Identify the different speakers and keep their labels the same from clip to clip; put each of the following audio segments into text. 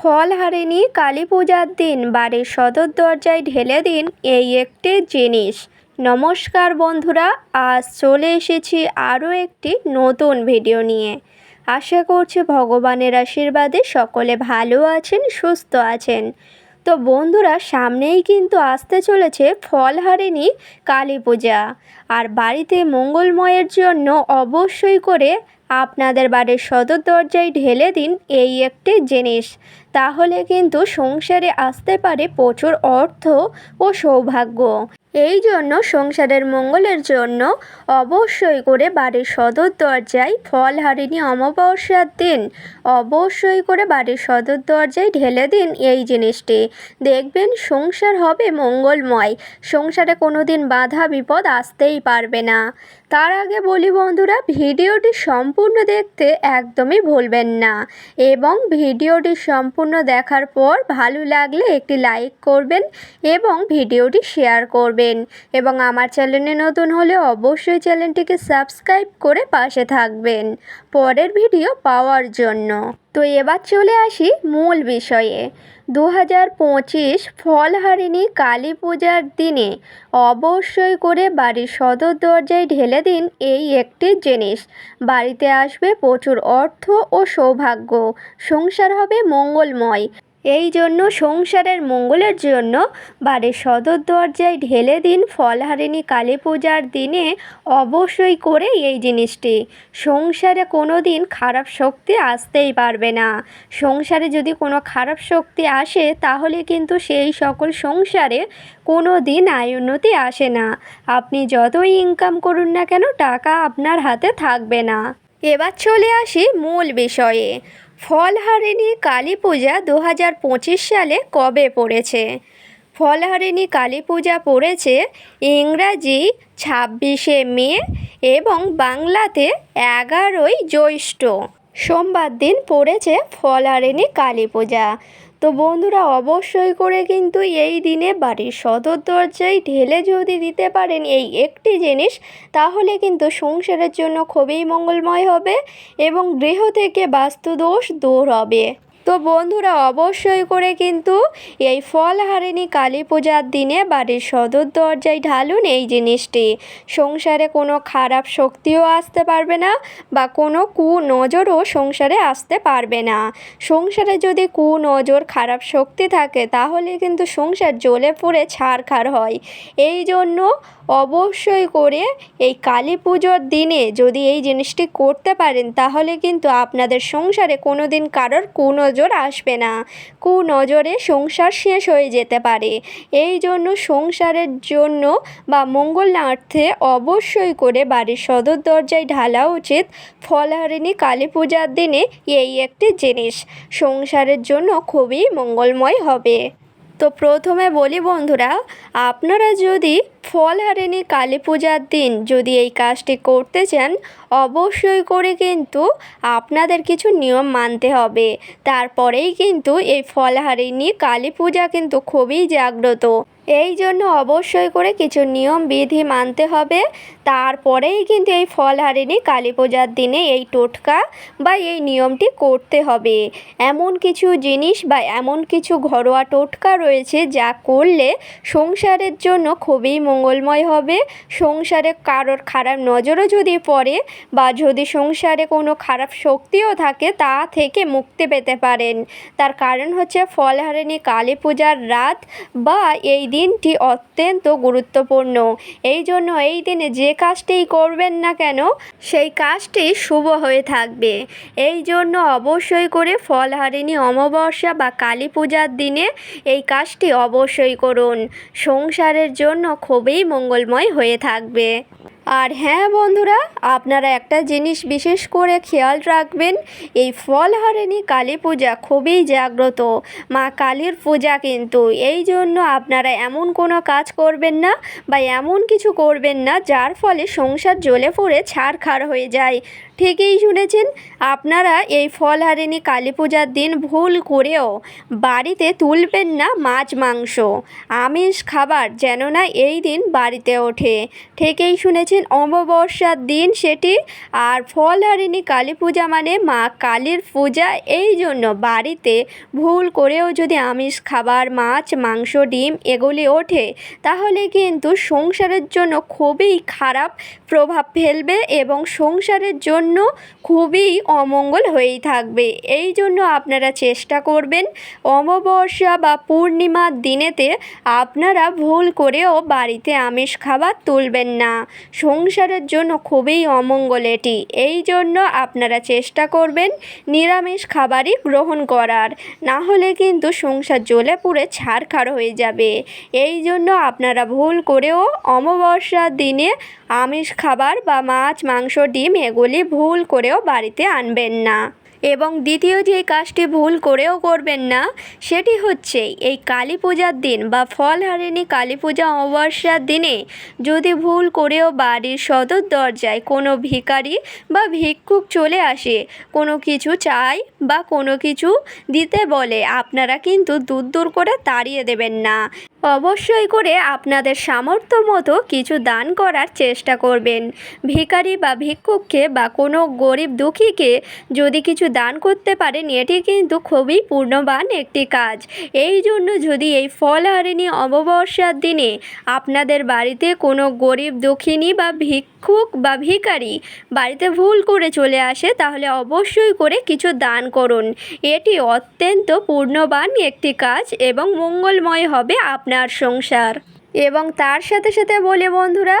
Speaker 1: ফল হারেনি কালী পূজার দিন, বাড়ির সদর দরজায় ঢেলে দিন এই একটি জিনিস। নমস্কার বন্ধুরা, আজ চলে এসেছি আরও একটি নতুন ভিডিও নিয়ে। আশা করছি ভগবানের আশীর্বাদে সকলে ভালো আছেন, সুস্থ আছেন। তো বন্ধুরা, সামনেই কিন্তু আসতে চলেছে ফল হারেনি কালী পূজা আর বাড়িতে মঙ্গলময়ের জন্য অবশ্যই করে আপনাদের বাড়ির সদর দরজায় ঢেলে দিন এই একটি জিনিস। তাহলে কিন্তু সংসারে আসতে পারে প্রচুর অর্থ ও সৌভাগ্য। এই জন্য সংসারের মঙ্গলের জন্য অবশ্যই করে বাড়ির সদর দরজায় ফল হারিনি অমাবস্যার দিন, অবশ্যই করে বাড়ির সদর দরজায় ঢেলে দিন এই জিনিসটি। দেখবেন সংসার হবে মঙ্গলময়, সংসারে কোনো দিন বাধা বিপদ আসতেই পারবে না। তার আগে বলি বন্ধুরা, ভিডিওটি সম্পূর্ণ দেখতে একদমই ভুলবেন না এবং ভিডিওটি সম্পূর্ণ দেখার পর ভালো লাগলে একটি লাইক করবেন এবং ভিডিওটি শেয়ার করবেন এবং আমার চ্যানেলে নতুন হলে অবশ্যই চ্যানেলটিকে সাবস্ক্রাইব করে পাশে থাকবেন। পরের ভিডিও পাওয়ার জন্য। তো এবার চলে আসি মূল বিষয়ে। দু হাজার পঁচিশ ফলহারিণী কালী পূজার দিনে অবশ্যই করে বাড়ির সদর দরজায় ঢেলে দিন এই একটি জিনিস। বাড়িতে আসবে প্রচুর অর্থ ও সৌভাগ্য। সংসার হবে মঙ্গলময়। এই জন্য সংসারের মঙ্গলের জন্য বাড়ির সদর দরজায় ঢেলে দিন ফলহারিণী কালী পূজার দিনে অবশ্যই করে এই জিনিসটি। সংসারে কোনো দিন খারাপ শক্তি আসতেই পারবে না। সংসারে যদি কোনো খারাপ শক্তি আসে, তাহলে কিন্তু সেই সকল সংসারে কোনো দিন আয় উন্নতি আসে না। আপনি যতই ইনকাম করুন না কেন, টাকা আপনার হাতে থাকবে না। এবার চলে আসি মূল বিষয়ে। ফলহারিণী কালী পূজা দু হাজার পঁচিশ সালে কবে পড়েছে? ফলহারিণী কালী পূজা পড়েছে ইংরাজি ছাব্বিশে মে এবং বাংলাতে এগারোই জ্যৈষ্ঠ। সোমবার দিন পড়েছে ফলহারিণী কালী পূজা। তো বন্ধুরা, অবশ্যই করে কিন্তু এই দিনে বাড়ির সদর দরজায় ঢেলে যদি দিতে পারেন এই একটি জিনিস, তাহলে কিন্তু সংসারের জন্য খুবই মঙ্গলময় হবে এবং গৃহ থেকে বাস্তুদোষ দূর হবে। তো বন্ধুরা, অবশ্যই করে কিন্তু এই ফল হারেনি কালী পূজার দিনে বাড়ির সদর দরজায় ঢালুন এই জিনিসটি। সংসারে কোনো খারাপ শক্তিও আসতে পারবে না বা কোনো কুনজরও সংসারে আসতে পারবে না। সংসারে যদি কুনজর খারাপ শক্তি থাকে, তাহলে কিন্তু সংসার জ্বলে পুড়ে ছারখার হয়। এই জন্য অবশ্যই করে এই কালী পুজোর দিনে যদি এই জিনিসটি করতে পারেন, তাহলে কিন্তু আপনাদের সংসারে কোনো দিন কারোর কুনজর আসবে না। কুনজরে সংসার শেষ হয়ে যেতে পারে। এই জন্য সংসারের জন্য বা মঙ্গলার্থে অবশ্যই করে বাড়ির সদর দরজায় ঢালা উচিত। ফলহারিণী কালী পূজার দিনে এই একটি জিনিস। সংসারের জন্য খুবই মঙ্গলময় হবে। তো প্রথমে বলি বন্ধুরা, আপনারা যদি ফলহারিণী কালী পূজার দিন যদি এই কাজটি করতে চান, অবশ্যই করে কিন্তু আপনাদের কিছু নিয়ম মানতে হবে। তারপরেই কিন্তু এই ফলহারিণী কালী পূজা কিন্তু খুবই জাগ্রত। এই জন্য অবশ্যই করে কিছু নিয়ম, বিধি মানতে হবে। তারপরেই কিন্তু এই ফলহারিণী কালী পূজার দিনে এই টোটকা বা এই নিয়মটি করতে হবে। এমন কিছু জিনিস বা এমন কিছু ঘরোয়া টোটকা রয়েছে যা করলে সংসারের জন্য খুবই মঙ্গলময় হবে। সংসারে কারোর খারাপ নজরও যদি পড়ে বা যদি সংসারে কোনো খারাপ শক্তিও থাকে, তা থেকে মুক্তি পেতে পারেন। তার কারণ হচ্ছে ফলহারিণী কালী পূজার রাত বা এই দিনটি অত্যন্ত গুরুত্বপূর্ণ। এই জন্য এই দিনে যে কাজটি করবেন না কেন, সেই কাজটি শুভ হয়ে থাকবে। এই জন্য অবশ্যই করে ফলহারিণী অমাবস্যা বা কালী পূজার দিনে এই কাজটি অবশ্যই করুন। সংসারের জন্য খুবই মঙ্গলময় হয়ে থাকবে। আর হ্যাঁ বন্ধুরা, আপনারা একটা জিনিস বিশেষ করে খেয়াল রাখবেন, এই ফলহারিণী কালী পূজা খুবই জাগ্রত। মা কালীর পূজা কিন্তু, এই জন্য আপনারা এমন কোনো কাজ করবেন না বা এমন কিছু করবেন না, যার ফলে সংসার জ্বলে পড়ে ছাড়খাড় হয়ে যায়। ঠিকই শুনেছেন, আপনারা এই ফলহারিণী কালী পূজার দিন ভুল করেও বাড়িতে তুলবেন না মাছ মাংস। আমিষ খাবার যেন না এই দিন বাড়িতে ওঠে। থেকেই শুনেছেন, অমাবস্যার দিন সেটি। আর ফলহারিণী কালী পূজা মানে মা কালীর পূজা। এই জন্য বাড়িতে ভুল করেও যদি আমিষ খাবার, মাছ, মাংস, ডিম এগুলি ওঠে, তাহলে কিন্তু সংসারের জন্য খুবই খারাপ প্রভাব ফেলবে এবং সংসারের জন্য খুবই অমঙ্গল হয়েই থাকবে। এই জন্য আপনারা চেষ্টা করবেন অমাবস্যা বা পূর্ণিমার দিনেতে আপনারা ভুল করেও বাড়িতে আমিষ খাবার তুলবেন না। সংসারের জন্য খুবই অমঙ্গল এটি। এই জন্য আপনারা চেষ্টা করবেন নিরামিষ খাবারই গ্রহণ করার। না হলে কিন্তু সংসার জ্বলে পুড়ে ছারখার হয়ে যাবে। এই জন্য আপনারা ভুল করেও অমাবস্যার দিনে আমিষ খাবার বা মাছ, মাংস, ডিম এগুলি ভুল করেও বাড়িতে আনবেন না এবং দ্বিতীয় যে কাজটি ভুল করেও করবেন না, সেটি হচ্ছে এই কালী পূজার দিন বা ফলহারিণী কালী পূজা অমাবস্যার দিনে যদি ভুল করেও বাড়ির সদর দরজায় কোনো ভিখারি বা ভিক্ষুক চলে আসে, কোনো কিছু চাই বা কোনো কিছু দিতে বলে, আপনারা কিন্তু দূর দূর করে তাড়িয়ে দেবেন না। অবশ্যই করে আপনাদের সামর্থ্য মতো কিছু দান করার চেষ্টা করবেন। ভিখারি বা ভিক্ষুককে বা কোনো গরিব দুঃখীকে যদি কিছু দান করতে পারেন, এটি কিন্তু খুবই পূর্ণবান একটি কাজ। এই জন্য যদি এই ফল ফলহারিণী অমাবস্যার দিনে আপনাদের বাড়িতে কোনো গরিব দুঃখিনী বা ভিক্ষুক বা ভিখারি বাড়িতে ভুল করে চলে আসে, তাহলে অবশ্যই করে কিছু দান করুন। এটি অত্যন্ত পূর্ণবান একটি কাজ এবং মঙ্গলময় হবে আপনার সংসার। এবং তার সাথে সাথে বলে বন্ধুরা,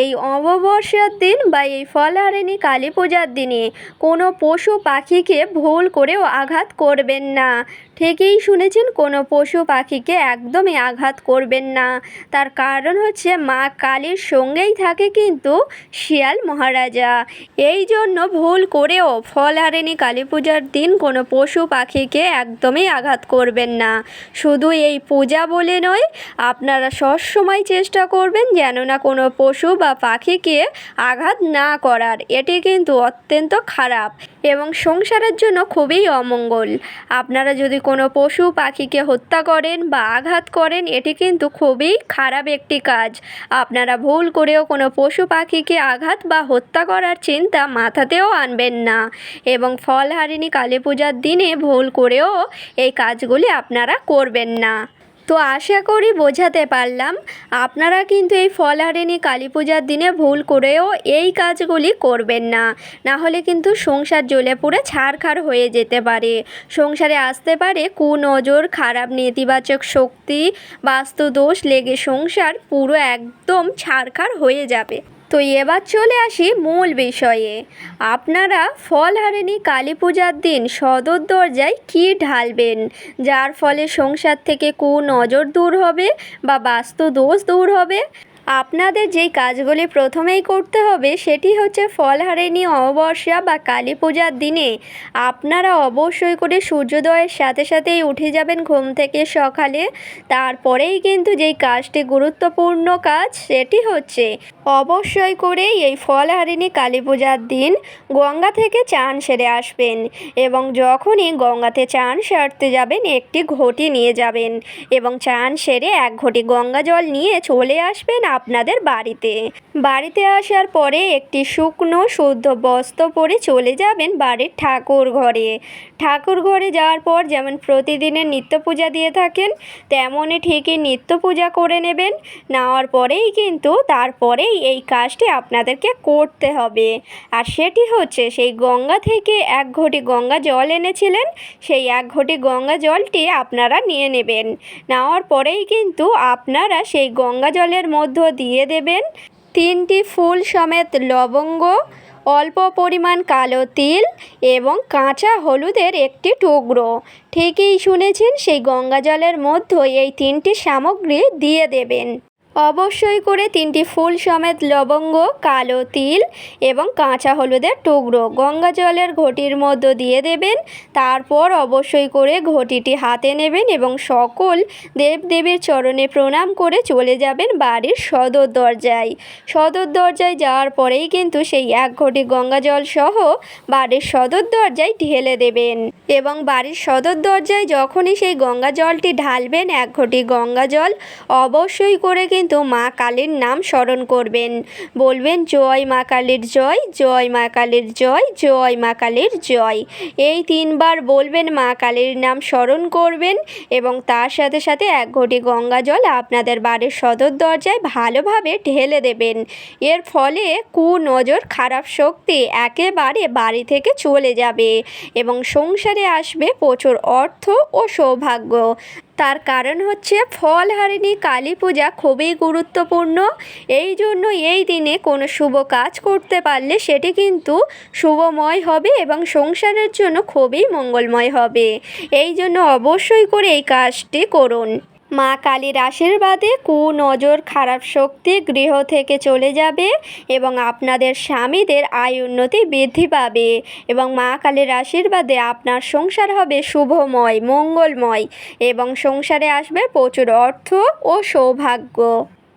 Speaker 1: এই অমাবস্যার দিন বা এই ফলহারিণী কালী পূজার দিনে কোনো পশু পাখিকে ভুল করেও আঘাত করবেন না। ঠিকই শুনেছেন, কোনো পশু পাখিকে একদমই আঘাত করবেন না। তার কারণ হচ্ছে মা কালীর সঙ্গেই থাকে কিন্তু শিয়াল মহারাজা। এই জন্য ভুল করেও ফলহারিণী কালী পূজার দিন কোনো পশু পাখিকে একদমই আঘাত করবেন না। শুধু এই পূজা বলে নয়, আপনারা সবসময় চেষ্টা করবেন যেন না কোনো পশু বা পাখিকে আঘাত না করার। এটি কিন্তু অত্যন্ত খারাপ এবং সংসারের জন্য খুবই অমঙ্গল। আপনারা যদি কোনো পশু পাখিকে হত্যা করেন বা আঘাত করেন, এটি কিন্তু খুবই খারাপ একটি কাজ। আপনারা ভুল করেও কোনো পশু পাখিকে আঘাত বা হত্যা করার চিন্তা মাথাতেও আনবেন না এবং ফলহারিণী কালী পূজার দিনে ভুল করেও এই কাজগুলি আপনারা করবেন না। তো আশা করি বোঝাতে পারলাম। আপনারা কিন্তু এই ফলহারিণী কালী পূজার দিনে ভুল করেও এই কাজগুলি করবেন না। না হলে কিন্তু সংসার জ্বলে পুড়ে ছাড়খাড় হয়ে যেতে পারে। সংসারে আসতে পারে কুনজর, খারাপ নেতিবাচক শক্তি, বাস্তুদোষ লেগে সংসার পুরো একদম ছাড়খাড় হয়ে যাবে। তো এবার চলে আসি মূল বিষয়ে। আপনারা ফল হারেনি কালী পূজার দিন সদর দরজায় কি ঢালবেন? যার ফলে সংসার থেকে কোন কুনজর দূর হবে বা বাস্তু দোষ দূর হবে? আপনাদের যেই কাজগুলি প্রথমেই করতে হবে সেটি হচ্ছে ফলহারিণী অমাবস্যা বা কালী পূজার দিনে। আপনারা অবশ্যই করে সূর্যোদয়ের সাথে সাথেই উঠে যাবেন ঘুম থেকে সকালে। তারপরেই কিন্তু যেই কাজটি গুরুত্বপূর্ণ কাজ সেটি হচ্ছে অবশ্যই করেই এই ফলহারিণী কালী পূজার দিন গঙ্গা থেকে চান সেরে আসবেন এবং যখনই গঙ্গাতে চান সারতে যাবেন একটি ঘটি নিয়ে যাবেন এবং চান সেরে এক ঘটি গঙ্গা জল নিয়ে চলে আসবেন আপনাদের বাড়িতে। বাড়িতে আসার পরে একটি শুকনো, শুদ্ধ বস্ত্র পরে চলে যাবেন বাড়ির ঠাকুর ঘরে। ঠাকুর ঘরে যাওয়ার পর যেমন প্রতিদিনের নিত্য পূজা দিয়ে থাকেন, তেমনই ঠিকই নিত্য পূজা করে নেবেন। নেওয়ার পরেই কিন্তু তারপরেই এই কাজটি আপনাদেরকে করতে হবে। আর সেটি হচ্ছে, সেই গঙ্গা থেকে এক ঘটি গঙ্গা জল এনেছিলেন, সেই এক ঘটি গঙ্গা জলটি আপনারা নিয়ে নেবেন। নেওয়ার পরেই কিন্তু আপনারা সেই গঙ্গা জলের মধ্য দিয়ে দেবেন। তিনটি ফুল সমেত লবঙ্গ, অল্প পরিমাণ কালো তিল এবং কাঁচা হলুদের একটি টুকরো। ঠিকই শুনেছেন, সেই গঙ্গা জলের মধ্যে এই তিনটি সামগ্রী দিয়ে দেবেন। অবশ্যই করে তিনটি ফুল সমেত লবঙ্গ, কালো তিল এবং কাঁচা হলুদের টুকরো। গঙ্গা জলের ঘটির মধ্যে দিয়ে দেবেন। তারপর অবশ্যই করে ঘটিটি হাতে নেবেন এবং সকল দেবদেবীর চরণে প্রণাম করে চলে যাবেন বাড়ির সদর দরজায়। সদর দরজায় যাওয়ার পরেই কিন্তু সেই এক ঘটি গঙ্গা জল সহ বাড়ির সদর দরজায় ঢেলে দেবেন। এবং বাড়ির সদর দরজায় যখনই সেই গঙ্গা জলটি ঢালবেন, এক ঘটি গঙ্গা জল অবশ্যই করে কিন্তু মা কালীর নাম স্মরণ করবেন। বলবেন, জয় মা কালীর জয় জয় মা কালীর জয় জয় মা কালীর জয়। এই তিনবার বলবেন, মা কালীর নাম স্মরণ করবেন এবং তার সাথে সাথে এক ঘটি গঙ্গা জল আপনাদের বাড়ির সদর দরজায় ভালোভাবে ঢেলে দেবেন। এর ফলে কুনজর খারাপ শক্তি একেবারে বাড়ি থেকে চলে যাবে এবং সংসারে আসবে প্রচুর অর্থ ও সৌভাগ্য। তার কারণ হচ্ছে ফলহারিণী কালী পূজা খুবই গুরুত্বপূর্ণ। এই জন্য এই দিনে কোনো শুভ কাজ করতে পারলে সেটি কিন্তু শুভময় হবে এবং সংসারের জন্য খুবই মঙ্গলময় হবে। এই জন্য অবশ্যই করে এই কাজটি করুন। মা কালীর আশীর্বাদে কুনজর খারাপ শক্তি গৃহ থেকে চলে যাবে এবং আপনাদের স্বামীদের আয় উন্নতি বৃদ্ধি পাবে এবং মা কালীর আশীর্বাদে আপনার সংসার হবে শুভময়, মঙ্গলময় এবং সংসারে আসবে প্রচুর অর্থ ও সৌভাগ্য।